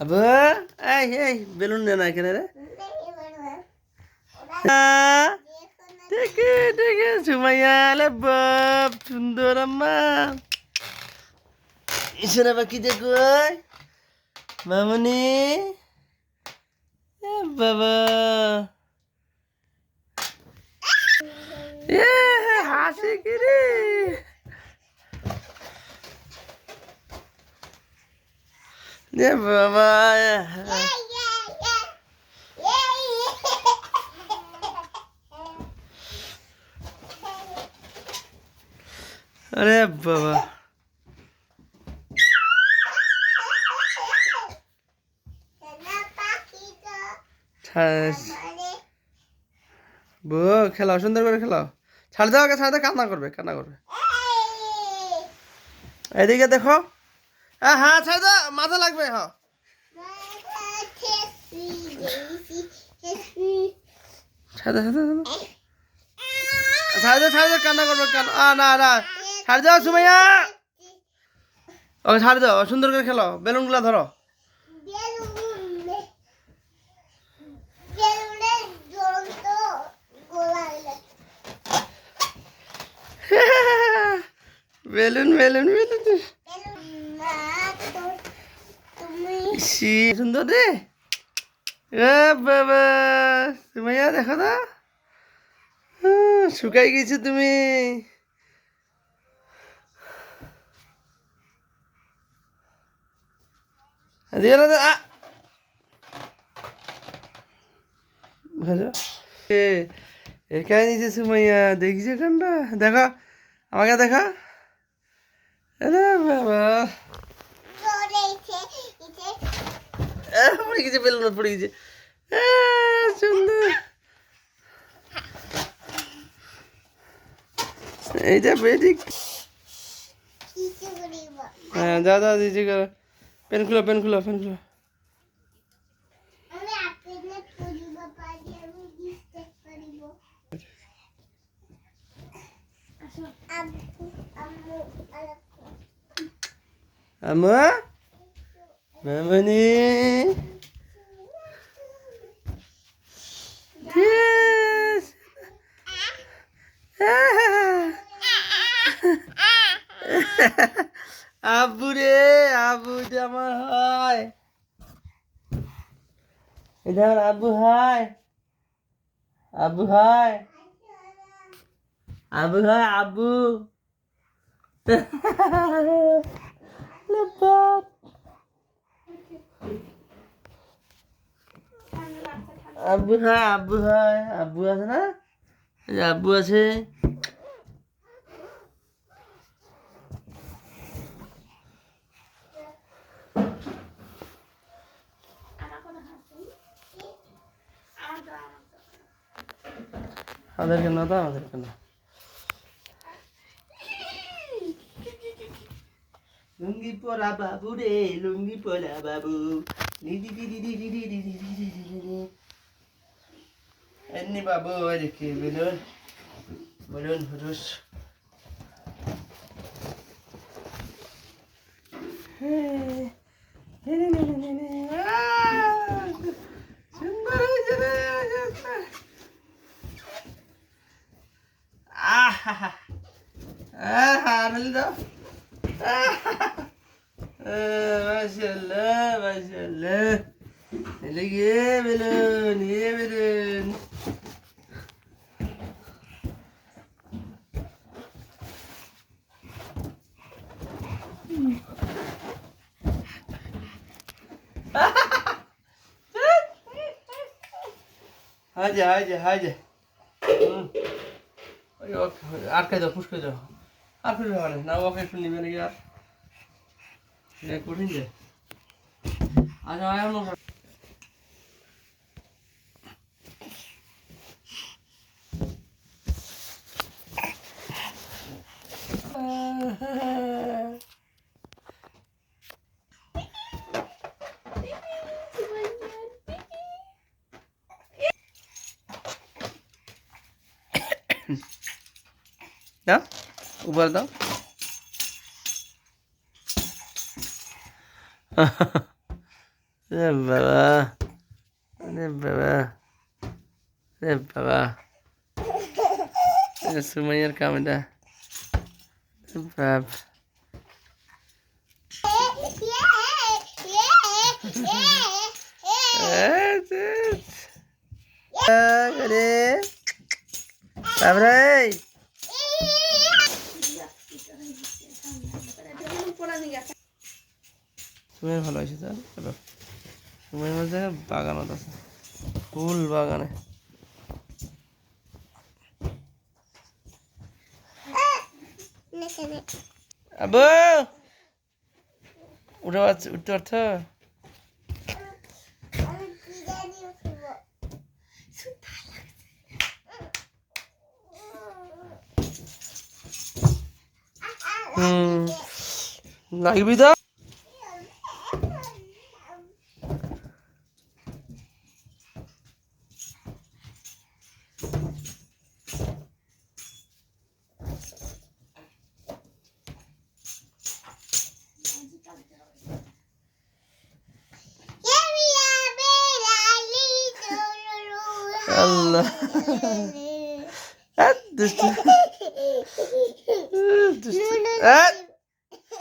আবু এই এই বেলুন নে না এখানে রে। ঠিক ঠিক সুমাইয়া আলে বাপ সুন্দর আম্মা। ইসরা বাকি দেখো মামনি। বাবা। এ হাসি কি রে এ বাবা আরে বাবা বো খেলাও সুন্দর করে খেলাও ছাড় দাও আগে ছাড় দাও কান্না করবে কান্না করবে। এদিকে দেখো। হ্যাঁ হ্যাঁ ছাড় দাও মাথা লাগবে হ্যাঁ কান্না করবে না না। সুমাইয়া। সুন্দর করে খেলো। বেলুনগুলো ধরো। Balloon balloon balloon. সি, সুন্দর রে বাবা সুমাইয়া, দেখো না। শুকাই গেছো তুমি। ভালো। এ একাই নিচে সুমাইয়া, দেখিছে কান্ডা দেখা, আমাকে দেখা। বাবা। পড়ে গেছে বেলুন পড়ে গেছে আহ, সুন্দর এইটা বেটি হ্যাঁ যা যা দিয়েছি করো পেন খুলো পেন খুলো পেন খুলো আমা মামনি Yes. আব্বু রে আব্বু এটা আমার হয় এটা আমার আব্বু হয় আব্বু হয় আব্বু হয় বাপ আব্বু হয় আব্বু হয় আব্বু আছে না? আব্বু আছে। அதற்கு என்ன தான் அதற்கு என்ன லுங்கி போறா பாபு டே லுங்கி போறா பாபு ఎన్ని బాబు వారికి బెలూన్ బెలూన్ హురుస్ Hey. حامل ده ما شاء الله ما شاء الله اللي يبلون يبلون هاجي هاجي هاجي আটকাই দাও ফুসকে দাও আর ফুসবে মানে না ওকে একটু নিবে নাকি আর এটা কঠিন যে আচ্ছা এমন দাও উপরে দাও। বাবা রে বাবা রে বাবা। সুমাইয়ার কাম এটা। বাপ। সুমাইয়ের ভালো তাহলে চলো সুমাইয়ের মধ্যে বাগানত আছে। ফুল বাগানে। আবু উঠে উঠতে পারছ? লাগবি তো? Allah. Ha düştü. düştü. Ha